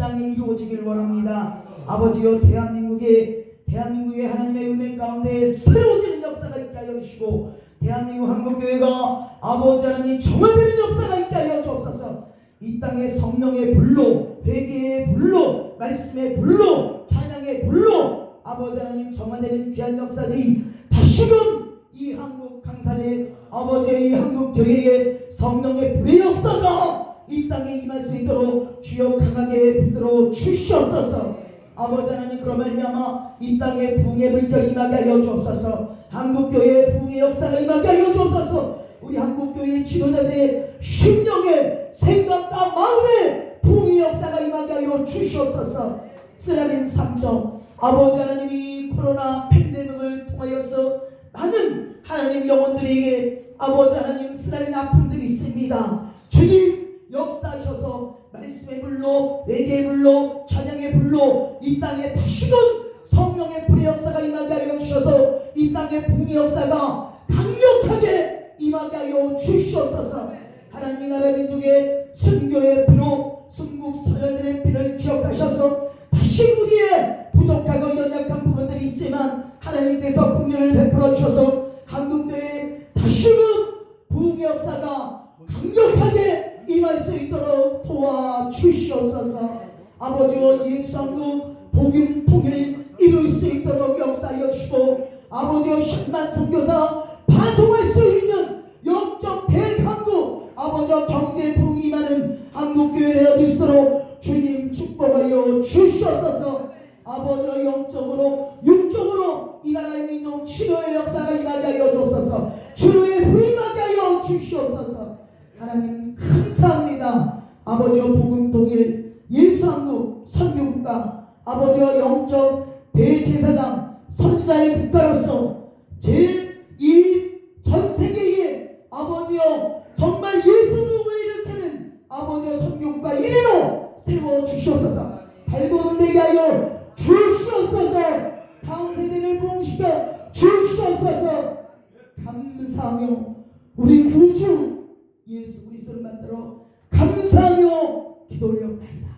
땅에 이루어지길 원합니다. 아버지여 대한민국에 대한민국의 하나님의 은혜 가운데 새로워지는 역사가 있게 하여 주시고 대한민국 한국교회가 아버지 하나님 정화되는 역사가 있게 하여 주옵소서 이 땅에 성령의 불로 회개의 불로 말씀의 불로 찬양의 불로 아버지 하나님 정화되는 귀한 역사들이 다시금 이 한국 강산의 아버지의 이 한국 교회의 성령의 불의 역사가 이 땅에 임할 수 있도록 주여 강하게 붙들어 주시옵소서. 아버지 하나님 그런 말미암아 이 땅에 붕의 물결이 임하게 하여 주옵소서. 한국교회의 붕의 역사가 임하게 하여 주옵소서. 우리 한국교회 지도자들의 심령의 생각과 마음의 붕의 역사가 임하게 하여 주시옵소서. 쓰라린 상처 아버지 하나님이 코로나 팬데믹을 통하여서 많은 하나님 영혼들에게 아버지 하나님 쓰라린 아픔들이 있습니다 역사하셔서 말씀의 불로 외계의 불로 찬양의 불로 이 땅에 다시금 성령의 불의 역사가 임하게 하여 주셔서 이 땅의 붕의 역사가 강력하게 임하게 하여 주시옵소서. 하나님의 나라 민족의 순교의 피로 순국 서열들의 피를 기억하셔서 다시 우리의 부족하고 연약한 부분들이 있지만 하나님께서 국민을 베풀어 주셔서 한국교회 다시금 부흥의 역사가 강력하게 임할 수 있도록 도와주시옵소서. 아버지와 예수 한국 복음 통일 이룰 수 있도록 역사하여 주시고 아버지와 십만 선교사 반송할 수 있는 영적 대한국 아버지와 경제 부흥이 임하는 한국교회 되어 주시도록 주님 축복하여 주시옵소서. 아버지와 영적으로 육적으로 이 나라의 민족 치료의 역사가 임하게 하여 주옵소서. 치료의 불이 임하게 하여 주시옵소서. 하나님 감사합니다 아버지와 복음 통일 예수 한국 선교국가 아버지와 영적 대제사장 선사의 국가로서 제이 전 세계에 아버지여 정말 예수 부흥을 일으키는 아버지여 선교국가 1위로 세워 주시옵소서. 발돋움 되게 하여 주시옵소서. 다음 세대를 부흥시켜 주시옵소서. 감사하며 우리 구주 예수 그리스도를 만들어 기도 올려옵나이다